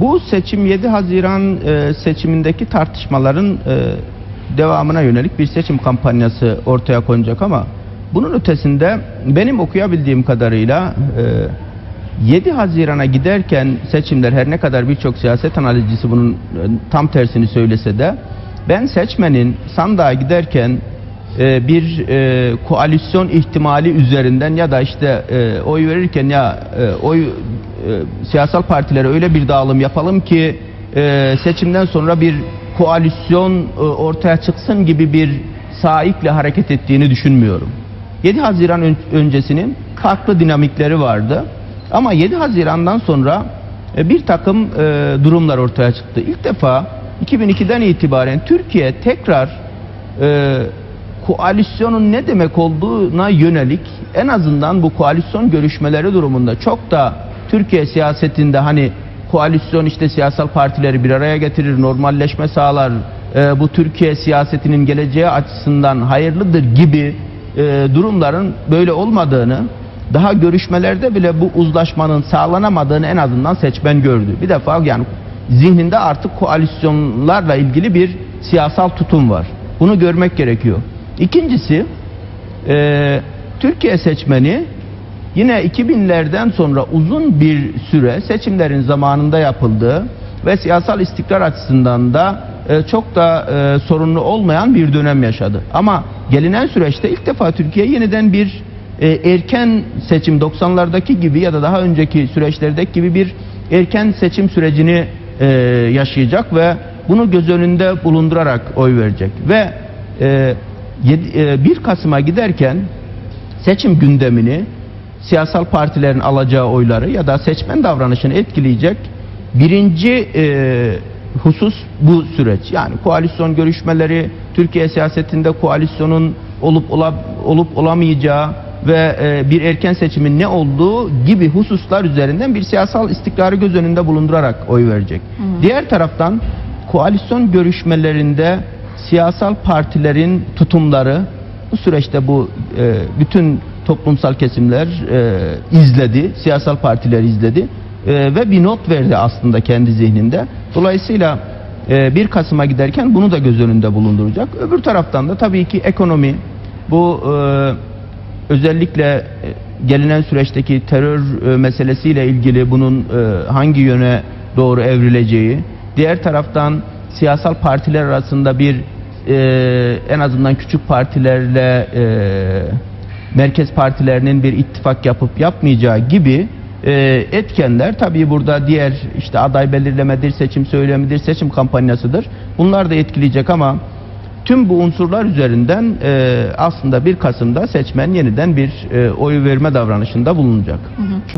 Bu seçim 7 Haziran e, seçimindeki tartışmaların e, devamına yönelik bir seçim kampanyası ortaya konacak ama bunun ötesinde benim okuyabildiğim kadarıyla e, 7 Haziran'a giderken seçimler her ne kadar birçok siyaset analizcisi bunun e, tam tersini söylese de ben seçmenin sandığa giderken e, bir e, koalisyon ihtimali üzerinden ya da işte e, oy verirken ya e, oy siyasal partilere öyle bir dağılım yapalım ki e, seçimden sonra bir koalisyon e, ortaya çıksın gibi bir saikle hareket ettiğini düşünmüyorum. 7 Haziran ön- öncesinin farklı dinamikleri vardı. Ama 7 Haziran'dan sonra e, bir takım e, durumlar ortaya çıktı. İlk defa 2002'den itibaren Türkiye tekrar e, koalisyonun ne demek olduğuna yönelik en azından bu koalisyon görüşmeleri durumunda çok da Türkiye siyasetinde hani koalisyon işte siyasal partileri bir araya getirir, normalleşme sağlar, e, bu Türkiye siyasetinin geleceği açısından hayırlıdır gibi e, durumların böyle olmadığını, daha görüşmelerde bile bu uzlaşmanın sağlanamadığını en azından seçmen gördü. Bir defa yani zihninde artık koalisyonlarla ilgili bir siyasal tutum var. Bunu görmek gerekiyor. İkincisi e, Türkiye seçmeni yine 2000'lerden sonra uzun bir süre seçimlerin zamanında yapıldığı ve siyasal istikrar açısından da e, çok da e, sorunlu olmayan bir dönem yaşadı. Ama gelinen süreçte ilk defa Türkiye yeniden bir e, erken seçim 90'lardaki gibi ya da daha önceki süreçlerdeki gibi bir erken seçim sürecini yaşayacak ve bunu göz önünde bulundurarak oy verecek ve e, yedi- e, 1 Kasım'a giderken seçim gündemini siyasal partilerin alacağı oyları ya da seçmen davranışını etkileyecek birinci e, husus bu süreç. Yani koalisyon görüşmeleri, Türkiye siyasetinde koalisyonun olup ola- olup olamayacağı ve e, bir erken seçimin ne olduğu gibi hususlar üzerinden bir siyasal istikrarı göz önünde bulundurarak oy verecek. Diğer taraftan koalisyon görüşmelerinde siyasal partilerin tutumları bu süreçte bu e, bütün toplumsal kesimler e, izledi, siyasal partiler izledi e, ve bir not verdi aslında kendi zihninde. Dolayısıyla e, 1 Kasım'a giderken bunu da göz önünde bulunduracak. Öbür taraftan da tabii ki ekonomi bu e, özellikle e, gelinen süreçteki terör e, meselesiyle ilgili bunun e, hangi yöne doğru evrileceği, diğer taraftan siyasal partiler arasında bir e, en azından küçük partilerle e, merkez partilerinin bir ittifak yapıp yapmayacağı gibi e, etkenler tabii burada diğer işte aday belirlemedir, seçim söylemidir, seçim kampanyasıdır. Bunlar da etkileyecek ama Tüm bu unsurlar üzerinden e, aslında 1 Kasım'da seçmen yeniden bir e, oy verme davranışında bulunacak.